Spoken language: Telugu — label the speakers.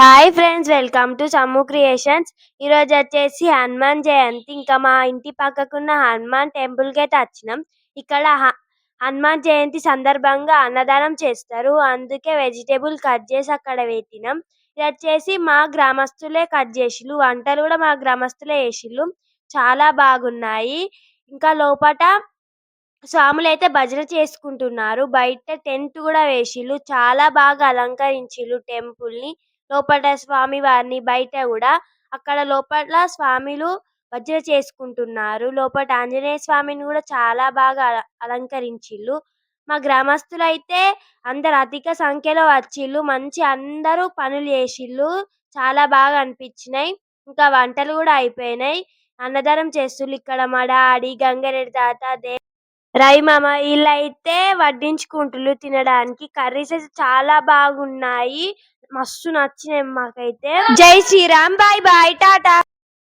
Speaker 1: Hi friends welcome to Sammu creations ఈరోజు వచ్చేసి హనుమాన్ జయంతి. ఇంకా మా ఇంటి పక్కకున్న హనుమాన్ టెంపుల్కి అయితే వచ్చినాం. ఇక్కడ హనుమాన్ జయంతి సందర్భంగా అన్నదానం చేస్తారు. అందుకే వెజిటేబుల్ కట్ చేసి అక్కడ పెట్టినాం. ఇది వచ్చేసి మా గ్రామస్తులే కట్ చేసిళ్ళు. వంటలు కూడా మా గ్రామస్తులే వేసిళ్ళు చాలా బాగున్నాయి. ఇంకా లోపట స్వాములు అయితే భజన చేసుకుంటున్నారు. బయట టెంట్ కూడా వేసిళ్ళు. చాలా బాగా అలంకరించిళ్ళు టెంపుల్ని లోపల స్వామి వారిని బయట కూడా అక్కడ లోపల స్వామిలు వజ్ర చేసుకుంటున్నారు. లోపల ఆంజనేయ స్వామిని కూడా చాలా బాగా అల- అలంకరించిల్లు మా గ్రామస్తులు అయితే అందరు అధిక సంఖ్యలో వచ్చిళ్ళు. మంచి అందరూ పనులు చేసిళ్ళు. చాలా బాగా అనిపించినాయి. ఇంకా వంటలు కూడా అయిపోయినాయి. అన్నదానం చేస్తుళ్ళు ఇక్కడ మా డాడీ గంగరెడ్డి తాత దే రై మామ వీళ్ళైతే వడ్డించుకుంటుళ్ళు తినడానికి. కర్రీస్ అయితే చాలా బాగున్నాయి. మస్తు నచ్చినాయి మాకైతే. జై శ్రీరామ్ బాయ్ బాయ్ టాటా.